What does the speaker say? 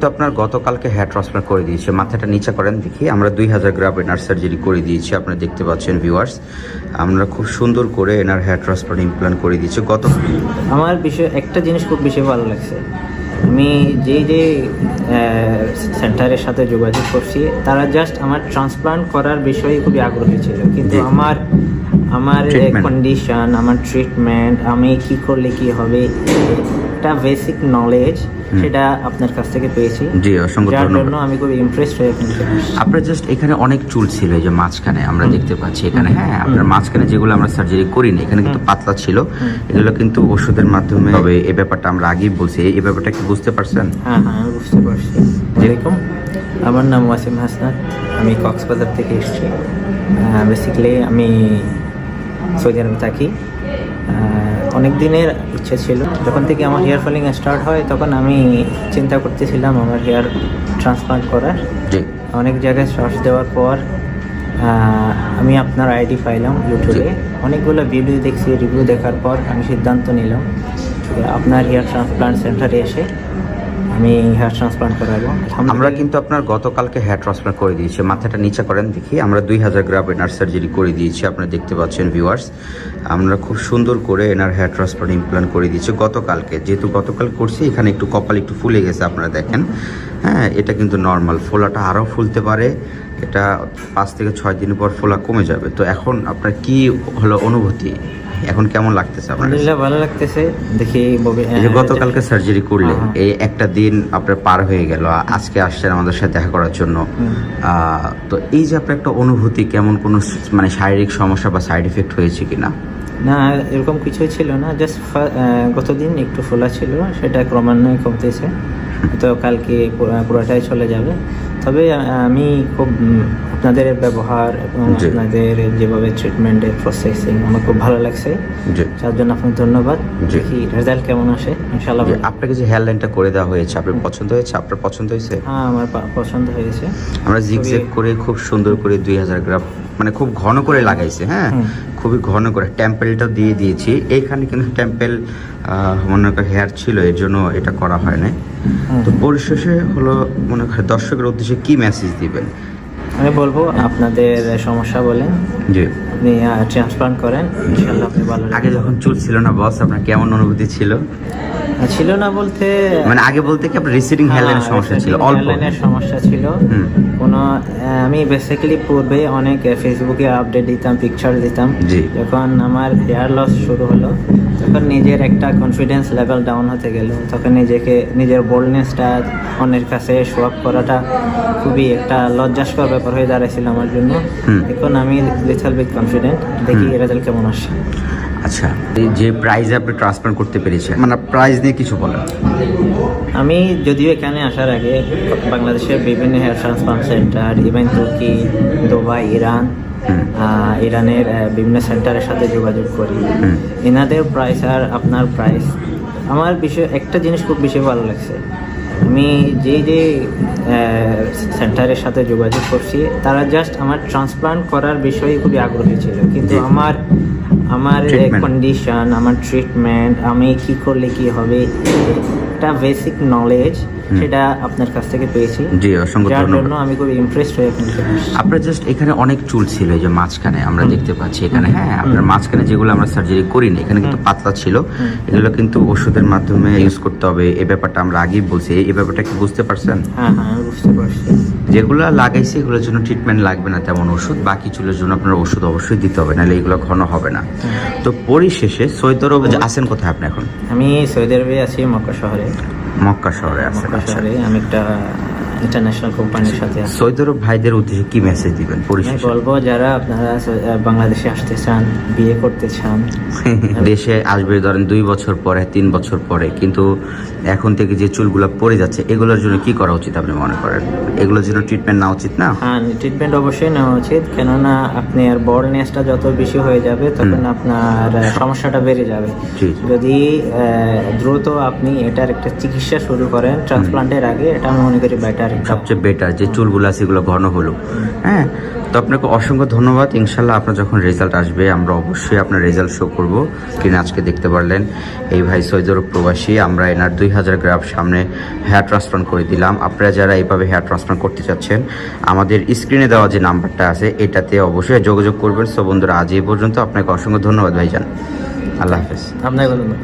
তো আপনার গতকালকে হেয়ার ট্রান্সপ্লান্ট করে দিয়েছে। মাথাটা নিচে করেন দেখি। আমরা দুই হাজার গ্রাম এনার সার্জারি করে দিয়েছি আপনারা দেখতে পাচ্ছেন ভিউয়ার্স আমরা খুব সুন্দর করে এনার হেয়ার ট্রান্সপ্লান্ট ইমপ্লান্ট করে দিয়েছি। গত আমার বিষয় একটা জিনিস খুব বেশি ভালো লাগছে। আমি যেই যে সেন্টারের সাথে যোগাযোগ করছি তারা জাস্ট আমার ট্রান্সপ্লান্ট করার বিষয়ে খুবই আগ্রহী ছিল। কিন্তু আমার আমার কন্ডিশন আমার ট্রিটমেন্ট আমি কি করলে কি হবে একটা বেসিক নলেজ সেটা আপনার কাছ থেকে পেয়েছি। জি অসংখ্য যার ধন্যবাদ। জন্য আমি খুব ইমপ্রেসড হয়ে আপনার জাস্ট এখানে অনেক চুল ছিল এই যে মাঝখানে আমরা দেখতে পাচ্ছি এখানে হ্যাঁ আপনার মাঝখানে যেগুলো আমরা সার্জারি করিনি এখানে কিন্তু পাতলা ছিল। এগুলো কিন্তু ওষুধের মাধ্যমে হবে এই ব্যাপারটা আমরা আগেই বলছি। এই ব্যাপারটা কি বুঝতে পারছেন? হ্যাঁ হ্যাঁ আমি বুঝতে পারছি। যেরকম আমার নাম ওয়াসিম হাসনাত। আমি কক্সবাজার থেকে এসেছি। বেসিক্যালি আমি সৌদি আরবে থাকি। অনেক দিনের ইচ্ছে ছিল। যখন থেকে আমার হেয়ার ফলিং স্টার্ট হয় তখন আমি চিন্তা করতেছিলাম আমার হেয়ার ট্রান্সপ্লান্ট করার। অনেক জায়গায় সার্চ দেওয়ার পর আমি আপনার আইডি পাইলাম ইউটিউবে অনেকগুলো ভিডিও দেখছি রিভিউ দেখার পর আমি সিদ্ধান্ত নিলাম আপনার হেয়ার ট্রান্সপ্লান্ট সেন্টারে এসে আমি হেয়ার ট্রান্সপ্লান্ট করাবো। আমরা কিন্তু আপনার গতকালকে হেয়ার ট্রান্সপ্লান্ট করে দিয়েছি। মাথাটা নিচে করেন দেখি। আমরা দুই হাজার গ্রাম এনার সার্জারি করে দিয়েছি, আপনারা দেখতে পাচ্ছেন ভিউয়ার্স আমরা খুব সুন্দর করে এনার হেয়ার ট্রান্সপ্লান্ট ইমপ্লান্ট করে দিয়েছি গতকালকে। যেহেতু গতকাল করছি, এখানে একটু কপাল একটু ফুলে গেছে, আপনারা দেখেন। হ্যাঁ এটা কিন্তু নর্মাল ফোলাটা আরও ফুলতে পারে। এটা পাঁচ থেকে ছয় দিন পর ফোলা কমে যাবে। তো এখন আপনার কি হলো অনুভূতি? এখন কেমন লাগতেছে আপনার কাছে? আলহামদুলিল্লাহ ভালো লাগতেছে। দেখি ববে- যে গতকালকে সার্জারি করলেন হ্যাঁ। এই একটা দিন আপনার পার হয়ে গেল আজকে আসছেন আমাদের সাথে দেখা করার জন্য। তো এই যে আপনার একটা অনুভূতি কেমন কোনো মানে শারীরিক সমস্যা বা সাইড এফেক্ট হয়েছে কিনা? না এরকম কিছুই ছিল না জাস্ট গতদিন একটু ফোলা ছিল সেটা ক্রমান্বয়ে কমতেছে। তো কালকে পুরোটাই চলে যাবে। তবে আমি খুব আপনাদের ব্যবহার এবং আপনাদের যেভাবে ট্রিটমেন্টের প্রসেসিং আমার খুব ভালো লাগছে। তার জন্য আপনাকে ধন্যবাদ। দেখি রেজাল্ট কেমন আসে ইনশাল্লাহ আপনাকে যে হেয়ার লাইনটা করে দেওয়া হয়েছে আপনার পছন্দ হয়েছে? আপনার পছন্দ হয়েছে? হ্যাঁ আমার পছন্দ হয়েছে। আমরা খুবই- করে খুব সুন্দর করে দুই হাজার গ্রাম মানে খুব ঘন করে লাগাইছে হ্যাঁ? খুবই ঘন করে টেম্পেলটা দিয়ে দিয়েছি। এইখানে কিন্তু টেম্পেল মনে হেয়ার ছিল এর জন্য এটা করা হয় না। তো পরিশেষে হলো মনে করেন দর্শকের উদ্দেশ্যে কি মেসেজ দিবেন? আমি বলব আপনাদের সমস্যা বলেন জি। আপনি ট্রান্সপ্লান্ট করেন ইনশাআল্লাহ আপনি ভালো আগে যখন চুল ছিল না বস আপনার কেমন অনুভূতি ছিল। ছিল না বলতে মানে আগে বলতে কি আপনার রিসিডিং হেয়ার লাইনের সমস্যা ছিল অল্প? হেয়ারলাইনের সমস্যা ছিল। কোনো আমি বেসিক্যালি পূর্বে অনেক ফেসবুকে আপডেট দিতাম পিকচার দিতাম। যখন আমার হেয়ার লস শুরু হলো তখন নিজের একটা কনফিডেন্স লেভেল ডাউন হতে গেল। তখন নিজেকে নিজের বোল্ডনেসটা অন্যের কাছে শো আপ করাটা খুবই একটা লজ্জাস্কর ব্যাপার হয়ে দাঁড়াইছিল আমার জন্য। এখন আমি লিটল বিট কনফিডেন্ট দেখি রেজাল্ট কেমন আসে আচ্ছা যে প্রাইজে আপনি ট্রান্সফার করতে পেরেছেন। মানে প্রাইস নিয়ে কিছু বলেন। আমি যদিও এখানে আসার আগে বাংলাদেশের বিভিন্ন হেয়ার ট্রান্সপ্লান্ট সেন্টার ইভেন তুর্কি দুবাই ইরান ইরানের বিভিন্ন সেন্টারের সাথে যোগাযোগ করি। এনাদের প্রাইস আর আপনার প্রাইস আমার বিষয় একটা জিনিস খুব বেশি ভালো লাগছে। আমি যেই যে সেন্টারের সাথে যোগাযোগ করছি তারা জাস্ট আমার ট্রান্সপ্লান্ট করার বিষয়ে খুবই আগ্রহী ছিল। কিন্তু আমার আমার কন্ডিশন আমার ট্রিটমেন্ট আমি কি করলে কি হবে একটা বেসিক নলেজ সেটা আপনার কাছ থেকে পেয়েছি। জি অসংখ্য ধন্যবাদ। আমি খুব ইমপ্রেসড আসছি। আপনার জাস্ট এখানে অনেক চুল ছিল এই যে মাঝখানে আমরা দেখতে পাচ্ছি এখানে। হ্যাঁ আপনার মাঝখানে যেগুলো আমরা সার্জারি করিনি এখানে কিন্তু পাতলা ছিল। এগুলো কিন্তু ওষুধের মাধ্যমে ইউজ করতে হবে এই ব্যাপারটা আমরা আগেই বলছি। এই ব্যাপারটা কি বুঝতে পারছেন? হ্যাঁ হ্যাঁ বুঝতে পারছি। যেগুলো লাগাইছে এগুলোর জন্য ট্রিটমেন্ট লাগবে না তেমন ওষুধ। বাকি চুলের জন্য আপনার ওষুধ অবশ্যই দিতে হবে নাহলে এগুলো ঘন হবে না। তো পরিশেষে সৈয়দ আরব আছেন কোথায় আপনি এখন? আমি সৈদরবে আরবে আছি মক্কা শহরে। মক্কা শহরে মক্কা আচ্ছা। শহরে আমি একটা ইন্টারন্যাশনাল কোম্পানির সাথে আছি। আরব ভাইদের উদ্দেশ্যে কি মেসেজ দিবেন পরিশেষে? বলব যারা আপনারা বাংলাদেশে আসতে চান বিয়ে করতে চান দেশে আসবে ধরেন দুই বছর পরে তিন বছর পরে কিন্তু এখন থেকে যে চুলগুলো পড়ে যাচ্ছে এগুলোর জন্য কি করা উচিত আপনি মনে করেন? এগুলোর জন্য ট্রিটমেন্ট নেওয়া উচিত না? হ্যাঁ ট্রিটমেন্ট অবশ্যই নেওয়া উচিত কেননা আপনার বড়নেসটা যত বেশি হয়ে যাবে তখন আপনার সমস্যাটা বেড়ে যাবে। যদি দ্রুত আপনি এটার একটা চিকিৎসা চিকিৎসা শুরু করেন ট্রান্সপ্লান্টের আগে এটা আমি মনে করি বেটার সবচেয়ে বেটার যে চুলগুলো আছে এগুলো ঘন হলো। হ্যাঁ? তো আপনাকে অসংখ্য ধন্যবাদ। ইনশাল্লাহ আপনার যখন রেজাল্ট আসবে আমরা অবশ্যই আপনার রেজাল্ট শো করব। স্ক্রিনে আজকে দেখতে পারলেন এই ভাই সৈদর প্রবাসী আমরা এনার দুই হাজার গ্রাম সামনে হেয়ার ট্রান্সপ্লান্ট করে দিলাম। আপনারা যারা এইভাবে হেয়ার ট্রান্সপ্লান্ট করতে চাচ্ছেন আমাদের স্ক্রিনে দেওয়া যে নাম্বারটা আছে এটাতে অবশ্যই যোগাযোগ করবেন। সো বন্ধুরা আজ এই পর্যন্ত আপনাকে অসংখ্য ধন্যবাদ ভাইজান। আল্লাহ হাফেজ। আপনাকে ধন্যবাদ।